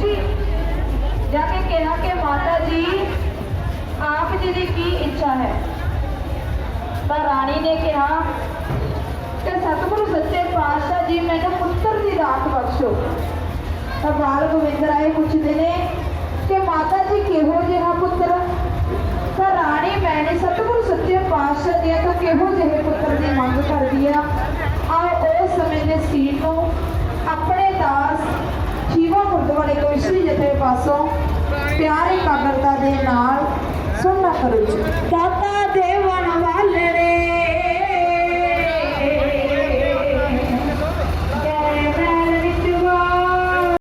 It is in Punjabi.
ਰਾਣੀ ਜਾ ਕੇ ਕਿਹਾ ਕਿ ਮਾਤਾ ਜੀ, ਆਪ ਜੀ ਦੀ ਕੀ ਇੱਛਾ ਹੈ? ਤਾਂ ਰਾਣੀ ਨੇ ਕਿਹਾ ਕਿ ਸਤਿਗੁਰੂ ਸੱਚੇ ਪਾਤਸ਼ਾਹ ਜੀ ਮੈਨੂੰ ਪੁੱਤਰ ਦੀ ਦਾਤ ਬਖਸ਼ੋ। ਤਾਂ ਬਾਲ ਗੋਬਿੰਦ ਰਾਏ ਪੁੱਛਦੇ ਨੇ ਕਿ ਮਾਤਾ ਜੀ, ਕਿਹੋ ਜਿਹਾ ਪੁੱਤਰ? ਤਾਂ ਰਾਣੀ ਮੈਨੇ ਸਤਿਗੁਰੂ ਸੱਚੇ ਪਾਤਸ਼ਾਹ ਜੀ ਤੋਂ ਕਿਹੋ ਜਿਹੇ ਪੁੱਤਰ ਪਾਸੋਂ ਪਿਆਰੇ ਕਾਗਰਤਾ ਦੇ ਨਾਲ ਸੁਣਨਾ ਕਰੋ ਜੀ